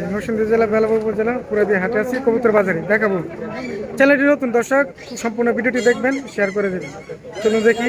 আছি নরসিংদী জেলা বেলাপুর উপজেলা পুরাদি হাটে আছি, কবুতর বাজারে দেখাবো। চ্যানেলটি নতুন, দর্শক, সম্পূর্ণ ভিডিওটি দেখবেন, শেয়ার করে দেবেন। চলুন দেখি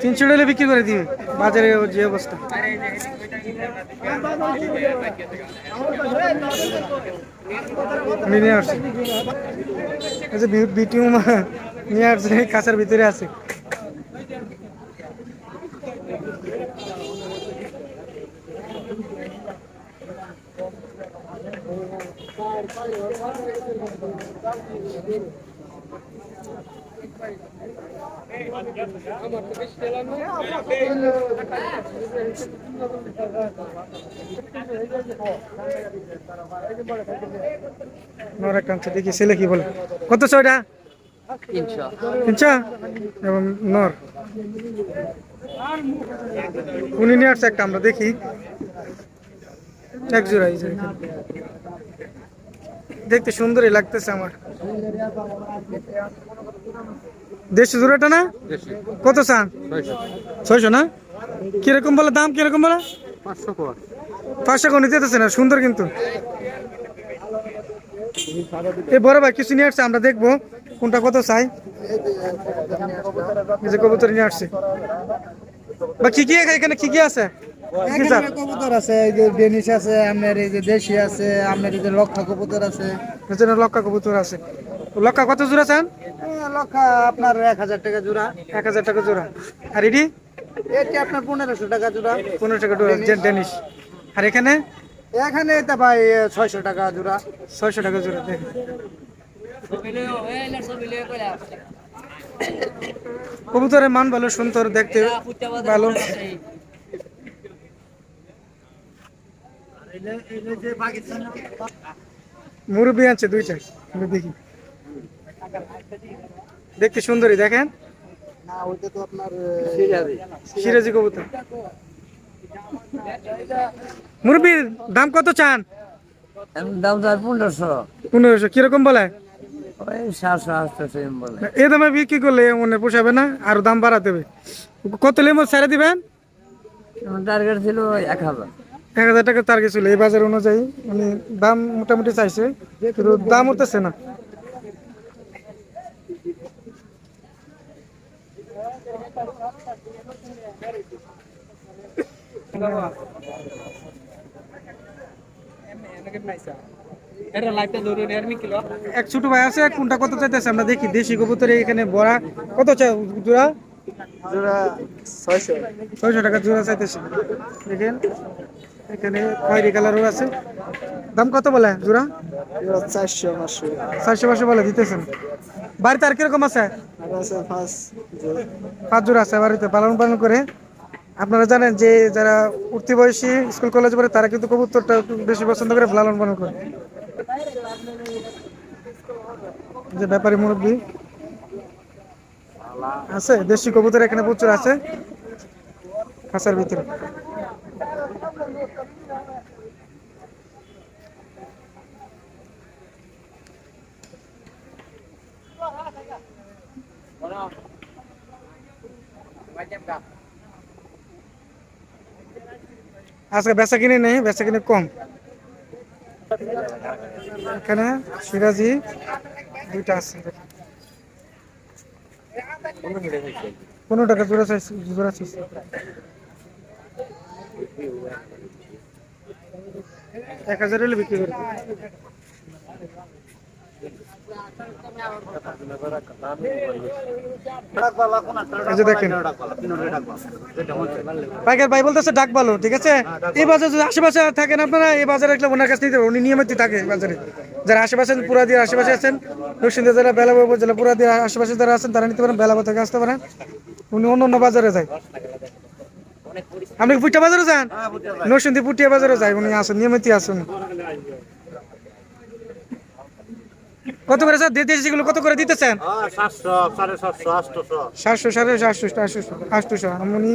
তিনশো টাকা বিক্রি করে দিবে, বাজারে যে অবস্থা। নিয়ে আসছি। এই যে বি- বিটিউ নিয়ে আসছে কাঁচার ভিতরে আছে। একটা দেখি ছেলে কি বলে। কত ছয়টা এবং নর। উনি একটা, আমরা দেখি। দেখতে সুন্দরই লাগতেছে আমার। দেশি জোড়াটা না? কত চান? ছয়শো না? কীরকম বলে দাম কীরকম বলে? পাঁচশো পাঁচশো দিতেছে না সুন্দর কিন্তু। এই বড় ভাই কিছু নিয়ে আসছে আমরা দেখব কোনটা কত চাই। যে কবুতর নিয়ে আসছে। বা কি কি এখানে কি কি আছে? কবুতর আছে এই যে ডেনিশ আছে আপনার এই যে দেশি আছে আপনার এই যে লক্ষা কবুতর আছে। এখানে কবুতর আছে। কত জোড়া চান? লক্ষা আপনার এক হাজার টাকা জোড়া। এক হাজার টাকা জোড়া। আর এডি এটি আপনার পনেরোশো টাকা জোড়া। টাকা জোড়া ডে- ডেনিশ। আর এখানে? এখানে ভাই ছয়শো টাকা জোড়া। ছয়শো টাকা জোড়া দেখেন কবুতরের মান ভালো সুন্দর দেখতে ভালো। মুরব্বী আছে দুইটা আমি দেখি। দেখতে সুন্দরী দেখেন। না ওইটা তো আপনার সিরাজি। কবুতর। মুরব্বীর দাম কত চান? দাম তার পনেরোশো। পনেরোশো কীরকম বলে? এ দামে বিক্রি করলে মনে পোষাবে না আর দাম বাড়াতে হবে। কত লেমো ছেড়ে দিবেন? টার্গেট ছিল এক হাজার। এক হাজার টাকা টার্গেট ছিল এই বাজার অনুযায়ী। মানে দাম মোটামুটি চাইছে কিন্তু দাম উঠতেছে না। এক ছোট ভাই আছে, কোনটা কত চাইতেছে আমরা দেখি। দেশি কবুতর এখানে বড়া কত চাই জোড়া ছয়শো। ছয়শো টাকা জোড়া চাইতেছে। দেখেন এখানে খয়েরি কালারও আছে। দাম কত বলে জোড়া? চারশো পাঁচশো। চারশো পাঁচশো বলে দিতেছেন। বাড়িতে আর কীরকম আছে? পাঁচ জোড়া। আছে বাড়িতে পালন পালন করে। আপনারা জানেন যে যারা উঠতি বয়সী স্কুল কলেজে পড়ে তারা কিন্তু কবুতরটা বেশি পছন্দ করে লালন পালন করে। যে ব্যাপারী মুরব্বী। আছে, দেশি কবুতর এখানে প্রচুর আছে। খাঁচার ভিতরে। আজকে বেচা কিনে নেই, বেচা কিনে কম। এখানে সিরাজি দুইটা আছে। পনেরো টাকা জোড়া চাইছে জোড়া চাইছে এক হাজার হলে বিক্রি করে দেব। এই যে দেখেন পাইকার ভাই বলতেছে ডাক ভালো ঠিক আছে? এই বাজার যদি আশেপাশে থাকেন আপনারা এই বাজারে একটা ওনার কাছে নিতে পারেন। উনি নিয়মিত থাকে বাজারে। যারা আশেপাশে পুরা দিয়ে আশেপাশে আছেন নরসিংদী জেলা বেলাবা উপজেলা পুরা দিয়ে আশেপাশে যারা আছেন তারা নিতে পারেন বেলাবা থেকে আসতে পারেন। উনি অন্য অন্য বাজারে যায়। আপনি পুটিয়া বাজারে যান? নরসিংদী পুটিয়া বাজারে যায় উনি আসেন নিয়মিত আসেন। কত করে স্যার? দে- দেশিগুলো কত করে দিতেছেন? সাতশো সাড়ে সাতশো আটশোশো। আটশোশো আমি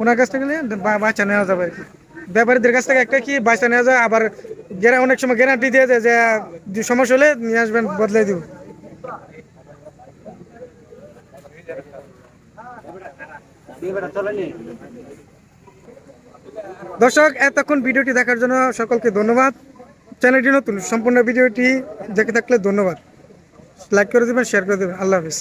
ওনার কাছ থেকে বাচ্চা নেওয়া যাবে আর কি। ব্যাপারীদের কাছ থেকে একটা কি বাচ্চা নেওয়া যায়? আবার গ্যারা অনেক সময় গ্যারান্টি দিয়ে দেয় যে যে সমস্যা হলে নিয়ে আসবেন বদলাই দিব। দর্শক এতক্ষণ ভিডিওটি দেখার জন্য সকলকে ধন্যবাদ। চ্যানেলটি নতুন, সম্পূর্ণ ভিডিওটি দেখে থাকলে ধন্যবাদ। লাইক করে দেবেন শেয়ার করে দেবেন। আল্লাহ হাফিজ।